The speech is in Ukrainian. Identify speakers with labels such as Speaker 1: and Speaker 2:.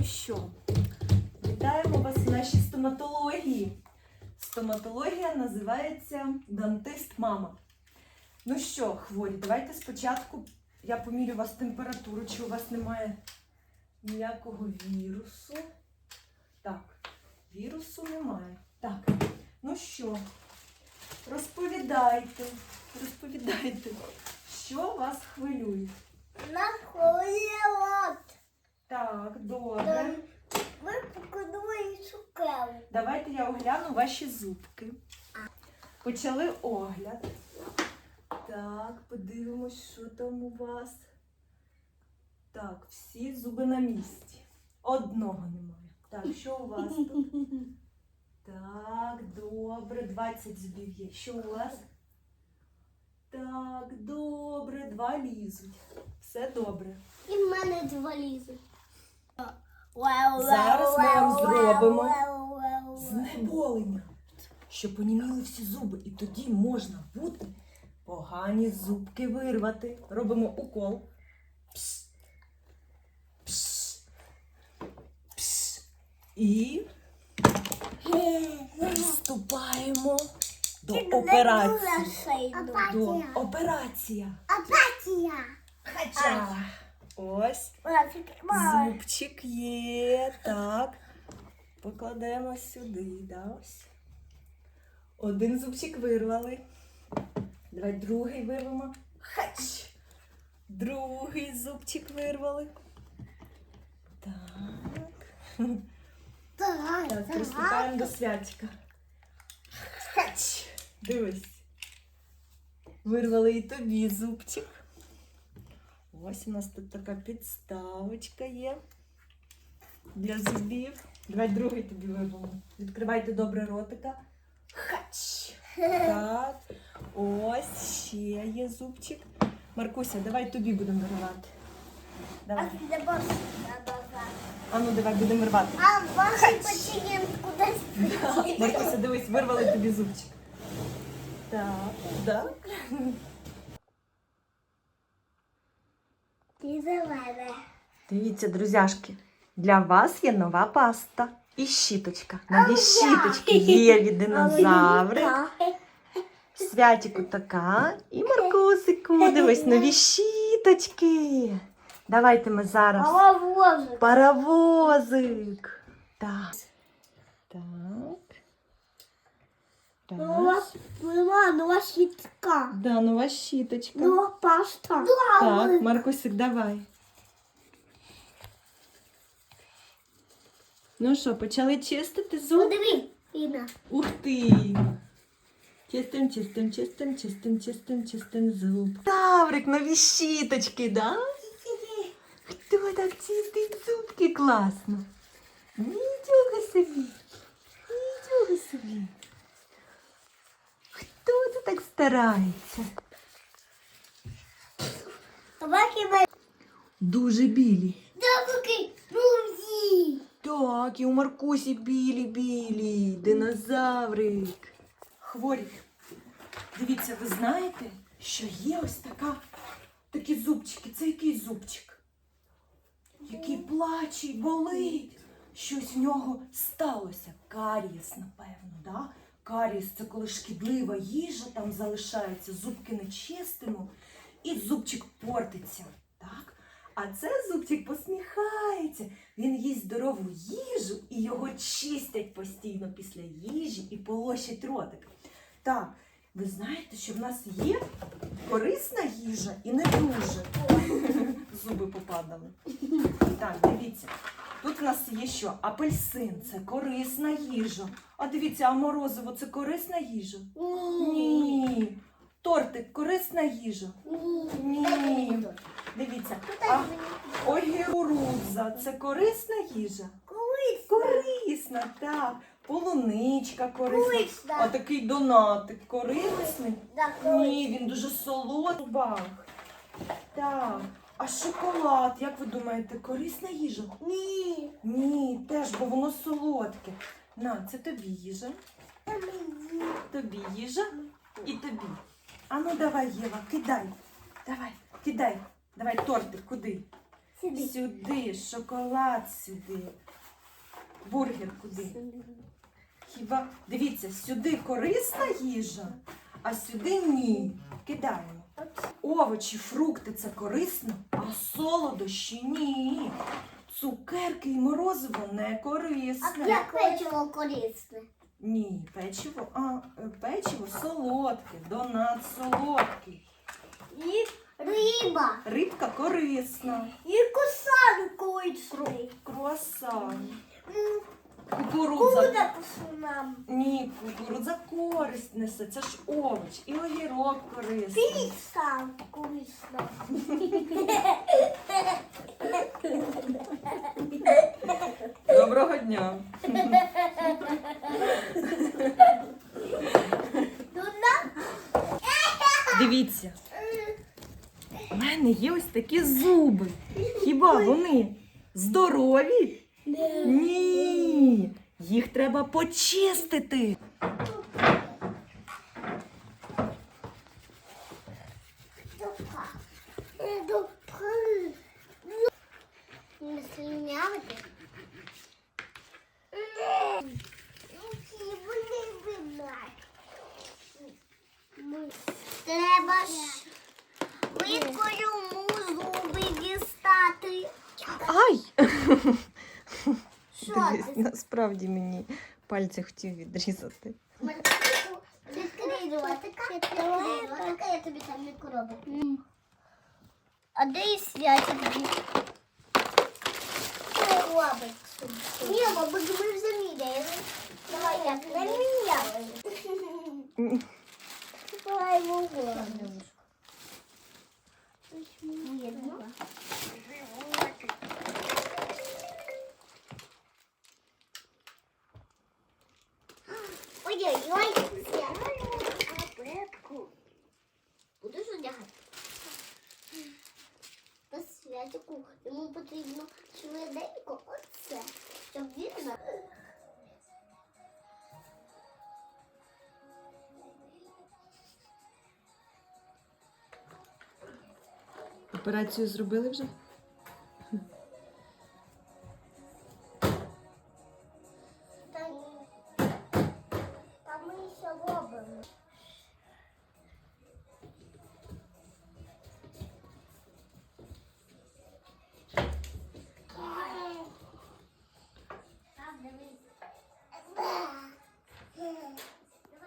Speaker 1: Ну що, вітаємо вас в нашій стоматології. Стоматологія називається Дантист Мама. Ну що, хворі, давайте спочатку я помірю вас температуру, чи у вас немає ніякого вірусу. Так, вірусу немає. Так, ну що, розповідайте, розповідайте, що вас хвилює.
Speaker 2: На холод.
Speaker 1: Так, добре.
Speaker 2: Ми покинули цукерку.
Speaker 1: Давайте я огляну ваші зубки. Почали огляд. Так, подивимось, що там у вас. Так, всі зуби на місці. Одного немає. Так, що у вас тут? Так, добре, 20 зубів є. Що у вас? Так, добре, два лізуть. Все добре.
Speaker 2: І в мене два лізи.
Speaker 1: Зараз ми вам зробимо знеболення, щоб поніміли всі зуби, і тоді можна буде погані зубки вирвати. Робимо укол. Пс. Пс. Пс. І приступаємо до операції. До операція.
Speaker 2: Апатія.
Speaker 1: Хача. Ось. Зубчик є. Так. Покладемо сюди, да, ось. Один зубчик вирвали. Давай другий вирвемо. Хач! Другий зубчик вирвали. Так. Так, приступаємо до святика. Хач! Дивись. Вирвали і тобі зубчик. Ось у нас тут така підставочка є для зубів. Давай другий тобі вирвемо. Відкривайте добре ротика. Хач! Так. Ось ще є зубчик. Маркуся, давай тобі будемо вирвати. Давай. А ну давай будемо рвати.
Speaker 2: А ваш пацієнт кудись
Speaker 1: Маркуся, дивись, вирвали тобі зубчик. Так, так.
Speaker 2: Ти зелене.
Speaker 1: Дивіться, друзяшки, для вас є нова паста і щіточка. Нові щіточки є від динозаври. Святіку така і Маркусику. Дивись, нові щіточки. Давайте ми зараз.
Speaker 2: Головозик.
Speaker 1: Паровозик. Так. Так. Так.
Speaker 2: нова, нова щітка.
Speaker 1: Да, нова щіточка.
Speaker 2: Нова паста.
Speaker 1: Так, Маркусик, давай. Ну що, почали чистити зуб?
Speaker 2: Подиви, Іна.
Speaker 1: Ух ти! Чистим, чистим, чистим, чистим, чистим, чистим зуб. Таврик, нові щіточки, да? Хто так чистить зубки класно? Нічого собі. Нічого собі. Хто це так старається?
Speaker 2: Собаки.
Speaker 1: Дуже білі.
Speaker 2: Друзі.
Speaker 1: Так, і у Маркусі білі-білі, динозаврик. Хворі. Дивіться, ви знаєте, що є ось така, такі зубчики. Це який зубчик? Який плаче болить. Щось в нього сталося. Карієс, напевно, да? Карієс це коли шкідлива їжа там залишається, зубки не чистимо, і зубчик портиться. Так? А це зубчик посміхається. Він їсть здорову їжу і його чистять постійно після їжі і полощать ротик. Так, ви знаєте, що в нас є корисна їжа і не дуже. Зуби попадали. Так, дивіться. Тут у нас є що? Апельсин це корисна їжа. А дивіться, а морозиво це корисна їжа? Ні. Тортик корисна їжа. Ні. Дивіться, а огірудза це корисна їжа? Корисна, так. Полуничка корисна. А такий донатик корисний? Ні, він дуже солодкий. Так. А шоколад, як ви думаєте, корисна їжа?
Speaker 2: Ні.
Speaker 1: Ні, теж, бо воно солодке. На, це тобі їжа, тобі їжа і тобі. А ну давай, Єва, кидай. Давай, кидай. Давай тортик, куди?
Speaker 2: Сюди.
Speaker 1: Сюди, шоколад сюди. Бургер куди? Хіба дивіться, сюди корисна їжа, а сюди ні. Кидаємо. Овочі, фрукти це корисно, а солодощі ні. Цукерки і морозиво не корисне.
Speaker 2: А як печиво корисне?
Speaker 1: Ні, печиво, а е, печиво солодке, донат солодкий.
Speaker 2: І риба.
Speaker 1: Рибка корисна.
Speaker 2: І кусан корисний.
Speaker 1: Круасан. Кукурудза.
Speaker 2: Кусунам?
Speaker 1: Ні, кукурудза користь несе, це ж овоч. І огірок корисний.
Speaker 2: Піца корисна.
Speaker 1: Доброго дня. Дивіться, у мене є ось такі зуби. Хіба вони здорові? Ні. Їх треба почистити.
Speaker 2: Треба ж виткою зуби дістати.
Speaker 1: Ай! Дивись, насправді мені пальці хотів відрізати.
Speaker 2: Відкрий ротика. Відкрий ротика, я тобі там не коробок. А де і святик? Що робить? Ні, бабу, ми вже міряємо. Давай так, не міряємо. Давай угол. Видно. Ой-ой-ой, потрібно швиденько оце, щоб він.
Speaker 1: Операцію зробили вже?